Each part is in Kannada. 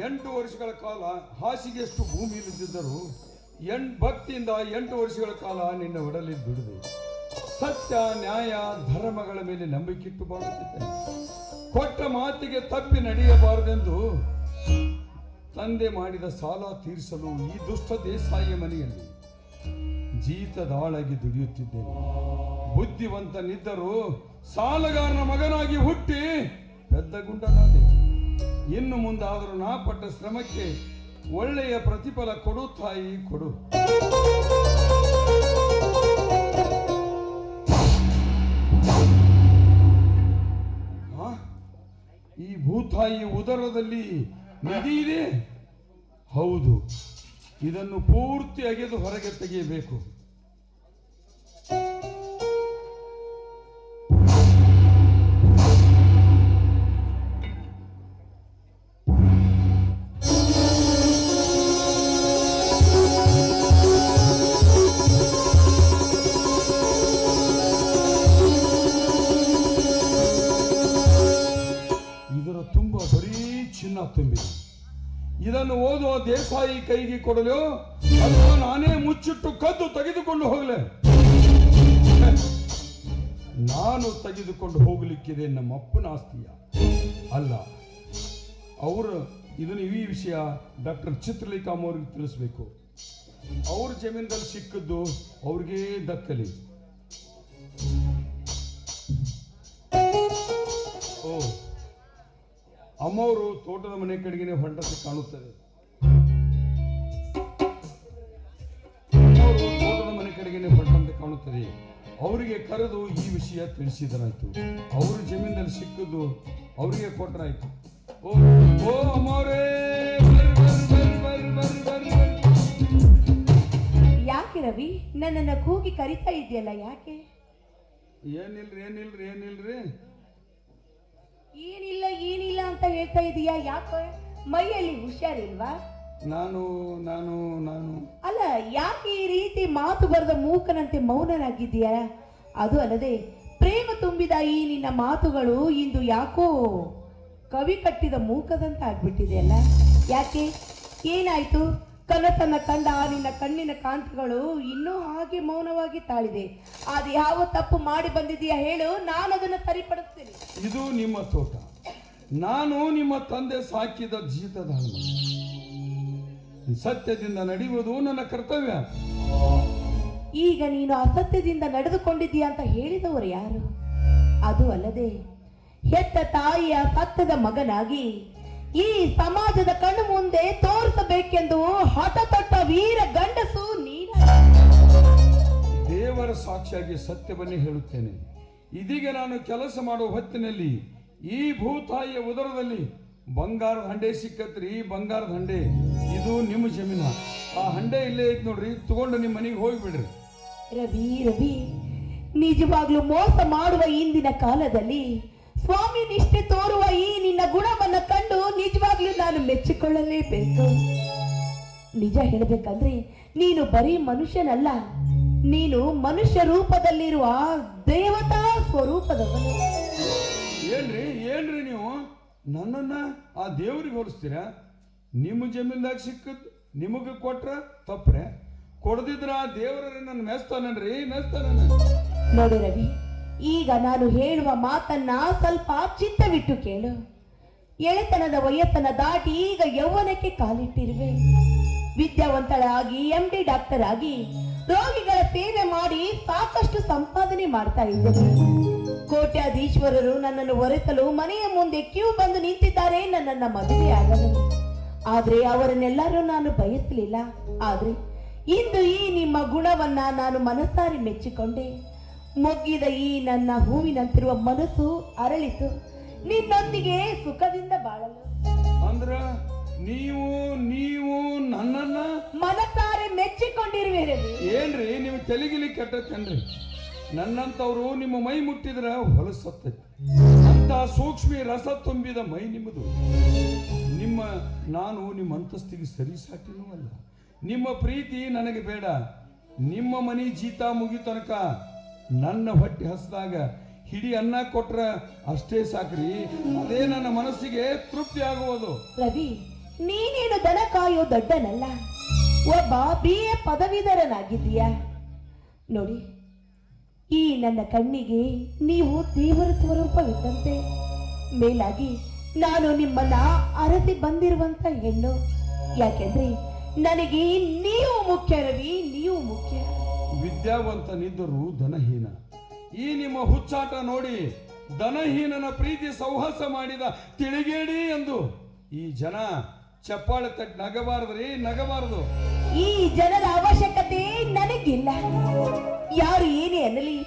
ಎಂಟು ವರ್ಷಗಳ ಕಾಲ ಹಾಸಿಗೆಷ್ಟು ಭೂಮಿಯಲ್ಲಿದ್ದರು ಎಣ್ ಭಕ್ತಿಯಿಂದ ಎಂಟು ವರ್ಷಗಳ ಕಾಲ ನಿನ್ನ ಒಡಲಿ ದುಡಿದೆ ಸತ್ಯ, ನ್ಯಾಯ, ಧರ್ಮಗಳ ಮೇಲೆ ನಂಬಿಕಿಟ್ಟು ಬಾಳುತ್ತಿದ್ದೆ ಕೊಟ್ಟ ಮಾತಿಗೆ ತಪ್ಪಿ ನಡೆಯಬಾರದೆಂದು ತಂದೆ ಮಾಡಿದ ಸಾಲ ತೀರಿಸಲು ಈ ದುಷ್ಟ ದೇಸಾಯಿ ಮನೆಯಲ್ಲಿ ಜೀತದಾಳಾಗಿ ದುಡಿಯುತ್ತಿದ್ದೇನೆ. ಬುದ್ಧಿವಂತನಿದ್ದರೂ ಸಾಲಗಾರನ ಮಗನಾಗಿ ಹುಟ್ಟಿ ಪೆದ್ದ ಗುಂಡನಾದೆ ಇನ್ನು ಮುಂದಾದರೂ ನಾ ಪಟ್ಟ ಶ್ರಮಕ್ಕೆ ಒಳ್ಳೆಯ ಪ್ರತಿಫಲ ಕೊಡು ತಾಯಿ, ಕೊಡು? ಈ ಭೂತಾಯಿ ಉದರದಲ್ಲಿ ನದಿ ಇದೆ? ಹೌದು. ಇದನ್ನು ಪೂರ್ತಿ ಅಗೆದು ಹೊರಗೆ ತೆಗೆಯಬೇಕು. ದೇಸಾಯಿ ಕೈಗೆ ಕೊಡಲು ಅದು ನಾನೇ ಮುಚ್ಚಿಟ್ಟು ಕದ್ದು ತೆಗೆದುಕೊಂಡು ಹೋಗಲೆ. ನಾನು ತೆಗೆದುಕೊಂಡು ಹೋಗಲಿಕ್ಕಿದೆ ನಮ್ಮ ಅಪ್ಪನ ಆಸ್ತಿಯ. ಅಲ್ಲ, ಅವರು, ಇದನ್ನು ಈ ವಿಷಯ ಡಾಕ್ಟರ್ ಚಿತ್ರಲೇಖಾಮ್ ಅವ್ರಿಗೆ ತಿಳಿಸ್ಬೇಕು. ಅವ್ರ ಜಮೀನದಲ್ಲಿ ಸಿಕ್ಕದ್ದು ಅವ್ರಿಗೆ ದಕ್ಕಲಿ. ಅಮ್ಮವರು ತೋಟದ ಮನೆ ಕಡೆಗೆ ಹೊಂಟತೆ ಕಾಣುತ್ತದೆ. ಕಡೆಗೆ ಹೊರಟಂತೆ ಕಾಣುತ್ತದೆ. ಅವರಿಗೆ ಕರೆದು ಈ ವಿಷಯ ತಿಳಿಸಿದನಾಯ್ತು. ಅವರ ಜಮೀನಲ್ಲಿ ಸಿಕ್ಕಿದ್ದು ಅವರಿಗೆ ಕೊಟ್ಟರಾಯ್ತು ಓ. ಯಾಕೆ ರವಿ? ನನ್ನನ್ನು ಕೂಗಿ ಕರಿತಾ ಇದೆಯಲ್ಲ ಯಾಕೆ? ಏನಿಲ್ರಿ ಏನಿಲ್ರಿ ಏನಿಲ್ರಿ? ಏನಿಲ್ಲ ಏನಿಲ್ಲ ಅಂತ ಹೇಳ್ತಾ ಇದೀಯಾ ಯಾಕೆ? ಮೈಯಲ್ಲಿ ಹುಷಾರಿಲ್ವಾ? ನಾನು ನಾನು ನಾನು. ಅಲ್ಲ ಯಾಕೆ ರೀತಿ ಮಾತು ಬರೆದ ಮೂಕನಂತೆ ಮೌನನಾಗಿದ್ದೀಯಾ ಅದು ಅಲ್ಲದೆ, ಪ್ರೇಮ ತುಂಬಿದ ಈ ನಿನ್ನ ಮಾತುಗಳು ಇಂದು ಯಾಕೋ ಕವಿ ಕಟ್ಟಿದ ಮೂಕದಂತ ಆಗ್ಬಿಟ್ಟಿದೆಯಲ್ಲ ಯಾಕೆ? ಏನಾಯ್ತು? ಕನಸನ್ನ ಕಂಡ ನಿನ್ನ ಕಣ್ಣಿನ ಕಾಂತಿಗಳು ಇನ್ನೂ ಹಾಗೆ ಮೌನವಾಗಿ ತಾಳಿದೆ. ಅದು ಯಾವ ತಪ್ಪು ಮಾಡಿ ಬಂದಿದೀಯಾ ಹೇಳು ನಾನು ಅದನ್ನು ಸರಿಪಡಿಸ್ತೇನೆ. ಇದು ನಿಮ್ಮ ತೋಟ. ನಾನು ನಿಮ್ಮ ತಂದೆ ಸಾಕಿದ ಜೀತದ ಸತ್ಯದಿಂದ ನಡೆಯುವುದು ನನ್ನ ಕರ್ತವ್ಯ. ಈಗ ನೀನು ಅಸತ್ಯದಿಂದ ನಡೆದುಕೊಂಡಿದ್ದೀಯ ಅಂತ ಹೇಳಿದವರು ಯಾರು? ಅದು ಅಲ್ಲದೆ, ಹೆತ್ತ ತಾಯಿಯ ಸತ್ಯದ ಮಗನಾಗಿ ಈ ಸಮಾಜದ ಕಣ್ಣು ಮುಂದೆ ತೋರಿಸಬೇಕೆಂದು ಹಠ ವೀರ ಗಂಡಸು ನೀನು. ದೇವರ ಸಾಕ್ಷಿಯಾಗಿ ಸತ್ಯವನ್ನೇ ಹೇಳುತ್ತೇನೆ. ಇದೀಗ ನಾನು ಕೆಲಸ ಮಾಡುವ ಹೊತ್ತಿನಲ್ಲಿ ಈ ಭೂತಾಯಿಯ ಉದರದಲ್ಲಿ ಬಂಗಾರದ ಹಂಡೆ ಸಿಕ್ಕತ್ರಿ ಬಂಗಾರದ ಹಂಡೆ. ಇದು ನಿಮ್ಮ ಜಮೀನ. ಆ ಹಂಡೆ ಇಲ್ಲೇ ಐತ್ ನೋಡ್ರಿ ತಗೊಂಡು ನಿಮ್ಮ ಮನೆಗೆ ಹೋಗ್ಬಿಡ್ರಿ. ರವಿ ರವಿ ನಿಜವಾಗ್ಲೂ ಮೋಸ ಮಾಡುವ ಇಂದಿನ ಕಾಲದಲ್ಲಿ ಸ್ವಾಮಿ ನಿಷ್ಠೆ ತೋರುವ ಈ ನಿನ್ನ ಗುಣವನ್ನ ಕಂಡು ನಿಜವಾಗ್ಲೂ ನಾನು ಮೆಚ್ಚಿಕೊಳ್ಳಲೇಬೇಕು. ನಿಜ ಹೇಳಬೇಕಂದ್ರೆ ನೀನು ಬರೀ ಮನುಷ್ಯನಲ್ಲ ನೀನು ಮನುಷ್ಯ ರೂಪದಲ್ಲಿರುವ ದೇವತಾ ಸ್ವರೂಪದವನು. ಏನ್ರಿ ಏನ್ರಿ ನೀವು? ನನ್ನನ್ನ ಆ ದೇವ್ರಿಗೆ ಹೋಲಿಸ್ತೀರಾ? ನಿಮ್ಮ ಜಮೀನ್ದಾಗ ಸಿಕ್ಕದ್ ನಿಮಗೆ ಕೊಟ್ರ ತಪ್ಪ್ರೆ. ಕೊಡದಿದ್ರೆ ಆ ದೇವರ ನನ್ನ ಮೆಸ್ತಾನನ್ರಿ ಮೆಸ್ತಾನ ನೋಡಿ ರವಿ, ಈಗ ನಾನು ಹೇಳುವ ಮಾತನ್ನ ಸ್ವಲ್ಪ ಚಿತ್ತವಿಟ್ಟು ಕೇಳು. ಎಳೆತನದ ವಯಸ್ಸನ್ನ ದಾಟಿ ಈಗ ಯೌವನಕ್ಕೆ ಕಾಲಿಟ್ಟಿರುವೆ. ವಿದ್ಯಾವಂತಳಾಗಿ ಎಂ ಡಿ ಡಾಕ್ಟರ್ ಆಗಿ, ರೋಗಿಗಳ ಸೇವೆ ಮಾಡಿ ಸಾಕಷ್ಟು ಸಂಪಾದನೆ ಮಾಡ್ತಾ ಇದ್ದೇನೆ ಕೋಟ್ಯಾಧೀಶ್ವರರು ನನ್ನನ್ನು ಒರೆಸಲು ಮನೆಯ ಮುಂದೆ ಕ್ಯೂ ಬಂದು ನಿಂತಿದ್ದಾರೆ ನನ್ನನ್ನ ಮದುವೆಯಾಗಲು ಆದ್ರೆ ಅವರನ್ನೆಲ್ಲರೂ ನಾನು ಬಯಸಲಿಲ್ಲ. ಆದ್ರೆ ಇಂದು ಈ ನಿಮ್ಮ ಗುಣವನ್ನ ನಾನು ಮನಸ್ಸಾರಿ ಮೆಚ್ಚಿಕೊಂಡೆ. ಮೊಗ್ಗಿದ ಈ ನನ್ನ ಹೂವಿನಂತಿರುವ ಮನಸ್ಸು ಅರಳಿತು. ನಿನ್ನೊಂದಿಗೆ ಸುಖದಿಂದ ಬಾಳಲು. ಅಂದ್ರ ನೀವು ನೀವು ನನ್ನನ್ನ ಮನಸ್ಸಾರೆ ಮೆಚ್ಚಿಕೊಂಡಿರುವೆ ರವಿ ಏನ್ರಿ ನೀವು ತೆಲಿಗಿಲಿ ಕೆಟ್ಟತ್ತೇನ್ರಿ ನನ್ನಂತವ್ರು ನಿಮ್ಮ ಮೈ ಮುಟ್ಟಿದ್ರ ಹೊಲಸತ್ತೈತಿ ಅಂತ ಸೂಕ್ಷ್ಮಿ ರಸ ತುಂಬಿದ ಮೈ ನಿಮ್ಮದು. ನಿಮ್ಮ ನಾನು ನಿಮ್ಮ ಅಂತಸ್ತಿಗೆ ಸರಿ ಸಾಟಿನೂ ಅಲ್ಲ. ನಿಮ್ಮ ಪ್ರೀತಿ ನನಗೆ ಬೇಡ. ನಿಮ್ಮ ಮನಿ ಜೀತ ಮುಗಿ ತನಕ ನನ್ನ ಹೊಟ್ಟೆ ಹಸ್ದಾಗ ಹಿಡಿ ಅನ್ನ ಕೊಟ್ರ ಅಷ್ಟೇ ಸಾಕ್ರಿ. ಅದೇ ನನ್ನ ಮನಸ್ಸಿಗೆ ತೃಪ್ತಿ ಆಗುವುದು. ರವಿ, ನೀನೇನು ದನ ಕಾಯೋ ದೊಡ್ಡನಲ್ಲ? ಒಬ್ಬ ಬಿ ಎ ಪದವೀಧರನಾಗಿದ್ದೀಯ? ನೋಡಿ ಈ ನನ್ನ ಕಣ್ಣಿಗೆ ನೀವು ದೇವರ ಸ್ವರೂಪವಿದ್ದಂತೆ. ಮೇಲಾಗಿ ನಾನು ನಿಮ್ಮನ್ನ ಅರಸಿ ಬಂದಿರುವಂತ ಹೆಣ್ಣು. ಯಾಕೆಂದ್ರೆ ನನಗೆ ನೀವು ಮುಖ್ಯ ರವಿ, ನೀವು ಮುಖ್ಯ. ವಿದ್ಯಾವಂತನಿದ್ದರೂ ಧನಹೀನ. ಈ ನಿಮ್ಮ ಹುಚ್ಚಾಟ ನೋಡಿ ಧನಹೀನನ ಪ್ರೀತಿ ಸೌಹಾಸ ಮಾಡಿದ ತಿಳಿಗೇಡಿ ಎಂದು. ಈ ಜನ ಚಪ್ಪಾಳೆ ತಟ್ಟಿ ನಗಬಾರದ್ರಿ, ನಗಬಾರದು. ಈ ಜನರ ಅವಶ್ಯಕತೆ ನನಗಿಲ್ಲ. ಯಾರು ಏನೇ ಅನ್ನಲಿ,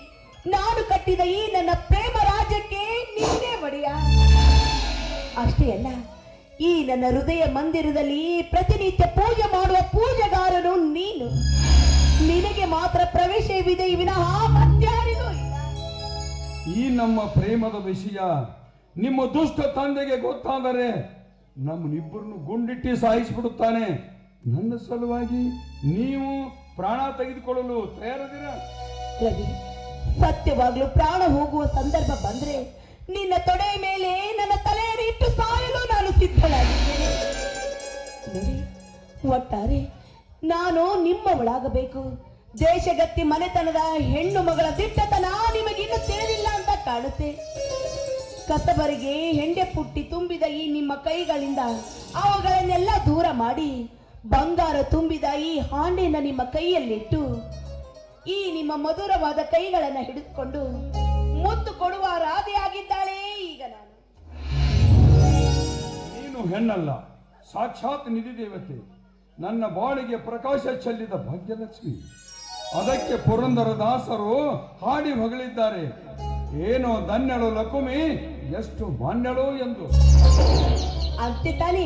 ನಾನು ಕಟ್ಟಿದ ಈ ನನ್ನ ಪ್ರೇಮ ರಾಜ್ಯಕ್ಕೆ ನೀನೇ ಒಡೆಯ. ಅಷ್ಟೇ ಅಲ್ಲ, ಈ ನನ್ನ ಹೃದಯ ಮಂದಿರದಲ್ಲಿ ಪ್ರತಿನಿತ್ಯ ಪೂಜೆ ಮಾಡುವ ಪೂಜೆಗಾರನು ನೀನು. ನಿನಗೆ ಮಾತ್ರ ಪ್ರವೇಶವಿದೆ ವಿನಃ ಮತ್ಯಾರಿಗೂ ಇಲ್ಲ. ಈ ನಮ್ಮ ಪ್ರೇಮದ ವಿಷಯ ನಿಮ್ಮ ದುಷ್ಟ ತಂದೆಗೆ ಗೊತ್ತಾದರೆ ನಮ್ಮನ್ನಿಬ್ಬರನ್ನು ಗುಂಡಿಟ್ಟಿ ಸಾಯಿಸಿಬಿಡುತ್ತಾನೆ. ನನ್ನ ಸಲುವಾಗಿ ನೀವು ಪ್ರಾಣ ತೆಗೆದುಕೊಳ್ಳಲು ತಯಾರದಿರ? ರವಿ, ಸತ್ಯವಾಗ್ಲೂ ಪ್ರಾಣ ಹೋಗುವ ಸಂದರ್ಭ ಬಂದ್ರೆ ನಿನ್ನ ತೊಡೆ ಮೇಲೆ ನನ್ನ ತಲೆಯನ್ನು ಇಟ್ಟು ಸಾಯಲು ನಾನು ಸಿದ್ಧಳಾಗಿದ್ದೇನೆ ಒಟ್ಟಾರೆ ನಾನು ನಿಮ್ಮವಳಾಗಬೇಕು. ದೇಶಗತ್ತಿ ಮನೆತನದ ಹೆಣ್ಣು ಮಗಳ ದಿಟ್ಟತನ ನಿಮಗಿನ್ನೂ ತಿಳಿದಿಲ್ಲ ಅಂತ ಕಾಣುತ್ತೆ. ಕಸಬರಿಗೆ ಹೆಂಡೆ ಪುಟ್ಟಿ ತುಂಬಿದ ಈ ನಿಮ್ಮ ಕೈಗಳಿಂದ ಅವುಗಳನ್ನೆಲ್ಲ ದೂರ ಮಾಡಿ ಬಂಗಾರ ತುಂಬಿದ ಈ ಹಾಂಡೆನ ನಿಮ್ಮ ಕೈಯಲ್ಲಿಟ್ಟು ಈ ನಿಮ್ಮ ಮಧುರವಾದ ಕೈಗಳನ್ನು ಹಿಡಿದುಕೊಂಡು ಮುತ್ತು ಕೊಡುವ ರಾಧೆಯಾಗಿದ್ದಾಳೆ ಈಗ ನಾನು. ನೀನು ಹೆಣ್ಣಲ್ಲ ಸಾಕ್ಷಾತ್ ನಿಧಿ ದೇವತೆ. ನನ್ನ ಬಾಳಿಗೆ ಪ್ರಕಾಶ ಚೆಲ್ಲಿದ ಭಾಗ್ಯಲಕ್ಷ್ಮಿ. ಅದಕ್ಕೆ ಪುರಂದರ ದಾಸರು ಹಾಡಿ ಹೊಗಳಿದ್ದಾರೆ. ಏನೋ ದನ್ನೆಳು ಲಕುಮಿ ಎಷ್ಟು ಮಾನ್ಯಳು ಎಂದು. ಅಂತೆ ತಾನೇ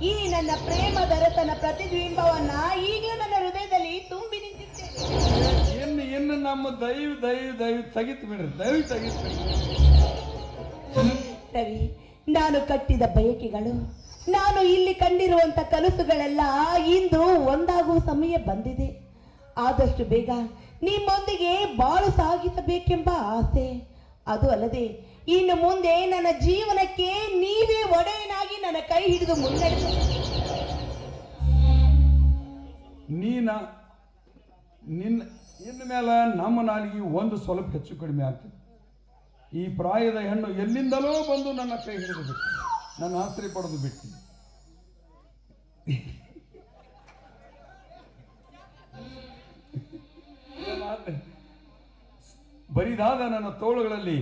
ಈ ನನ್ನ ಪ್ರೇಮ ದರತನ ಪ್ರತಿಬಿಂಬವನ್ನ ಈಗಲೂ ನನ್ನ ಹೃದಯದಲ್ಲಿ ತುಂಬಿ ನಿಂತಿದ್ದೇನೆ. ಇನ್ನು ಇನ್ನು ನಮ್ಮ ದೈವ ದೈವ ದೈವ ತೆಗಿತು ಬಿಡ್ರಿ ದೈವ ತೆಗಿತು ರವಿ ನಾನು ಕಟ್ಟಿದ ಬಯಕೆಗಳು ನಾನು ಇಲ್ಲಿ ಕಂಡಿರುವಂತ ಕನಸುಗಳೆಲ್ಲ ಇಂದು ಒಂದಾಗುವ ಸಮಯ ಬಂದಿದೆ. ಆದಷ್ಟು ಬೇಗ ನಿಮ್ಮೊಂದಿಗೆ ಬಾಳು ಸಾಗಿಸಬೇಕೆಂಬ ಆಸೆ. ಅದು ಅಲ್ಲದೆ ಇನ್ನು ಮುಂದೆ ನನ್ನ ಜೀವನಕ್ಕೆ ನೀವೇ ಒಡೆಯನಾಗಿ ನನ್ನ ಕೈ ಹಿಡಿದು ಮುನ್ನಡೆಸ. ನೀನ, ನಿನ್ನ ಇನ್ನು ಮೇಲೆ ನಮ್ಮ ನಾಲಿಗೆ ಒಂದು ಸ್ವಲ್ಪ ಹೆಚ್ಚು ಕಡಿಮೆ ಆಗ್ತದೆ. ಈ ಪ್ರಾಯದ ಹೆಣ್ಣು ಎಲ್ಲಿಂದಲೋ ಬಂದು ನನ್ನ ಕೈ ಹಿಡಿದು ಬಿಟ್ಟು ನನ್ನ ಆಶ್ರಯ ಪಡೆದು ಬಿಟ್ಟು ಬರಿದಾದ ನನ್ನ ತೋಳುಗಳಲ್ಲಿ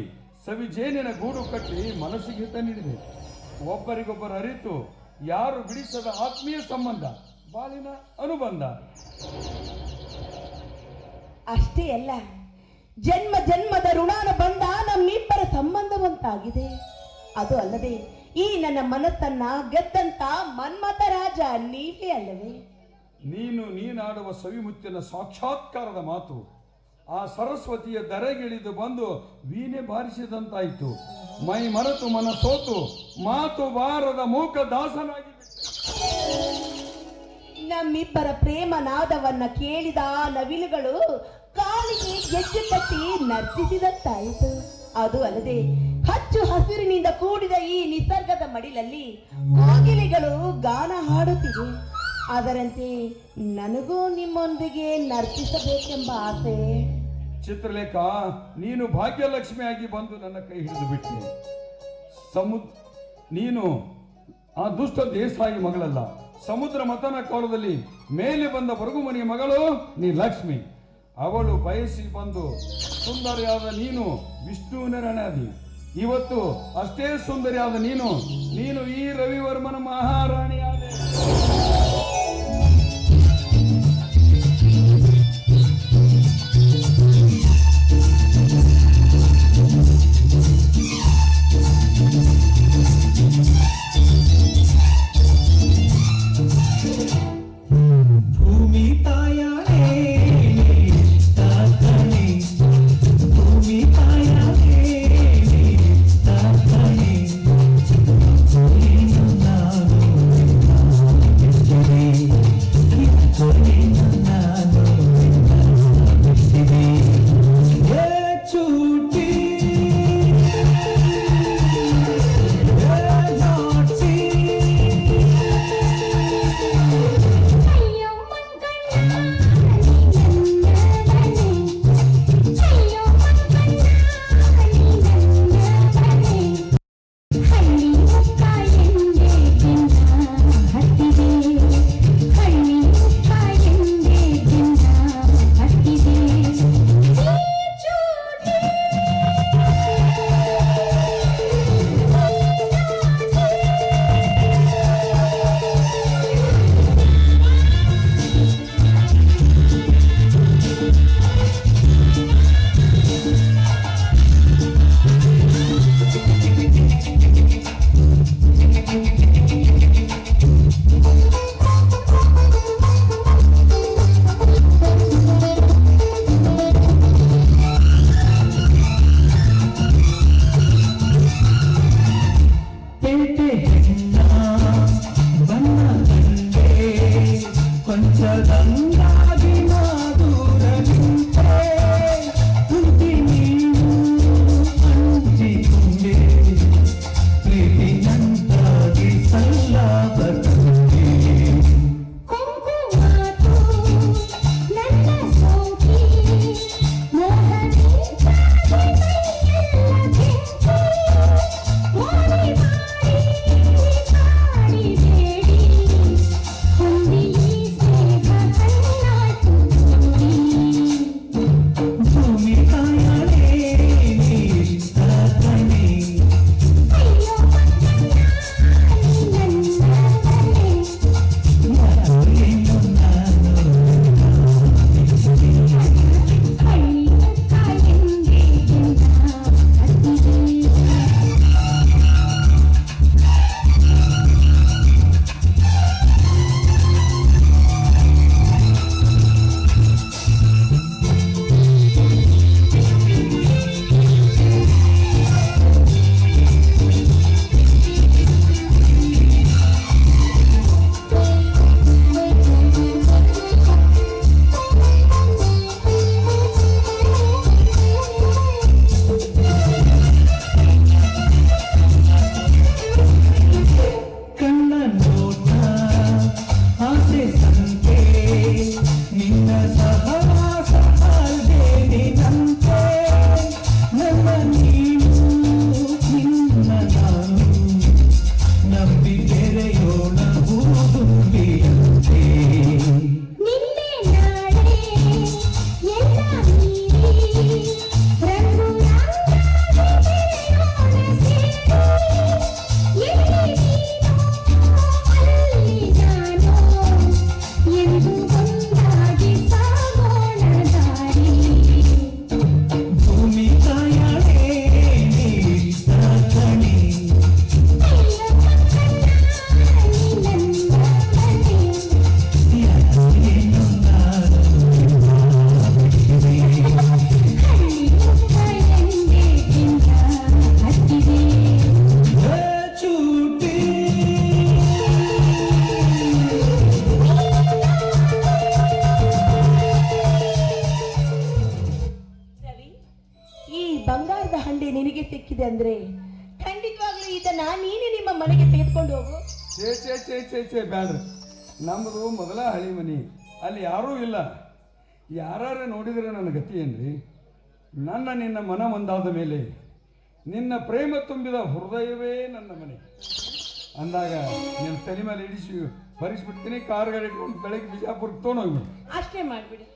ಸವಿಜೇನಿನ ಗೂಡು ಕಟ್ಟಿ ಮನಸ್ಸಿಗೆ ಹಿತ ನೀಡಿದೆ. ಒಬ್ಬರಿಗೊಬ್ಬರು ಅರಿತು ಯಾರು ಬಿಡಿಸದ ಆತ್ಮೀಯ ಸಂಬಂಧ ಬಾಲಿನ ಅನುಬಂಧ. ಅಷ್ಟೇ ಅಲ್ಲ ಜನ್ಮ ಜನ್ಮದ ಋಣಾನ ಬಂದ ನಮ್ಮಿಬ್ಬರ ಸಂಬಂಧವಂತಾಗಿದೆ. ಅದು ಅಲ್ಲದೆ ಈ ನನ್ನ ಮನಸ್ಸನ್ನ ಗೆದ್ದಂತ ಮನ್ಮಥ ರಾಜ ನೀವೇ ಅಲ್ಲವೇ? ನೀನು ನೀನಾಡುವ ಸವಿಮುತ್ತಿನ ಸಾಕ್ಷಾತ್ಕಾರದ ಮಾತು ಆ ಸರಸ್ವತಿಯ ದರೆಗಿಳಿದು ಬಂದು ವೀಣೆ ಬಾರಿಸಿದಂತಾಯಿತು. ಮೈ ಮರೆತು ಮನ ಸೋತು ಮಾತು ಬಾರದ ಮೂಕ ದಾಸನಾಗಿ ನಮ್ಮಿಬ್ಬರ ಪ್ರೇಮ ನಾದವನ್ನ ಕೇಳಿದ ನವಿಲುಗಳು ಕಾಲಿಗೆ ಗೆಜ್ಜೆ ಕಟ್ಟಿ ನರ್ತಿಸಿದಂತಾಯಿತು. ಅದು ಅಲ್ಲದೆ ಹಚ್ಚು ಹಸಿರಿನಿಂದ ಕೂಡಿದ ಈ ನಿಸರ್ಗದ ಮಡಿಲಲ್ಲಿ ಕೋಗಿಲೆಗಳು ಗಾನ ಹಾಡುತ್ತಿವೆ. ಅದರಂತೆ ನನಗೂ ನಿಮ್ಮೊಂದಿಗೆ ನರ್ತಿಸಬೇಕೆಂಬ ಆಸೆ. ಚಿತ್ರಲೇಖ, ನೀನು ಭಾಗ್ಯಲಕ್ಷ್ಮಿಯಾಗಿ ಬಂದು ನನ್ನ ಕೈ ಹಿಡಿದು ಬಿಟ್ಟೆ. ಸಮುದ್, ನೀನು ಆ ದುಷ್ಟ ದೇಸಾಯಿ ಮಗಳಲ್ಲ. ಸಮುದ್ರ ಮತನ ಕಾಲದಲ್ಲಿ ಮೇಲೆ ಬಂದ ಬರಗುಮನಿಯ ಮಗಳು ನೀ ಲಕ್ಷ್ಮಿ. ಅವಳು ಬಯಸಿ ಬಂದು, ಸುಂದರಿಯಾದ ನೀನು ವಿಷ್ಣುವಿನ ರಣಾದಿ ಇವತ್ತು ಅಷ್ಟೇ ಸುಂದರಿಯಾದ ನೀನು ನೀನು ಈ ರವಿವರ್ಮನ ಮಹಾರಾಣಿಯಾದೆ. ಚೇ ಬ್ಯಾಡ್ರಿ ನಮ್ಮದು ಮೊದಲ ಹಳಿ ಮನೆ, ಅಲ್ಲಿ ಯಾರೂ ಇಲ್ಲ. ಯಾರು ನೋಡಿದರೆ ನನ್ನ ಗತಿ ಏನ್ರಿ? ನನ್ನ ನಿನ್ನ ಮನ ಒಂದಾದ ಮೇಲೆ ನಿನ್ನ ಪ್ರೇಮ ತುಂಬಿದ ಹೃದಯವೇ ನನ್ನ ಮನೆ. ಅಂದಾಗ ನಿನ್ನ ತಲೆ ಮೇಲೆ ಇಡಿಸಿ ಭರಿಸ್ಬಿಡ್ತೀನಿ ಕಾರ್ ಗಾಡಿ ಇಟ್ಕೊಂಡು ಬೆಳಗ್ಗೆ ಬಿಜಾಪುರಕ್ಕೆ ತೊಗೊಂಡೋಗ್ಬಿಡಿ. ಅಷ್ಟೇ ಮಾಡಿಬಿಡಿ.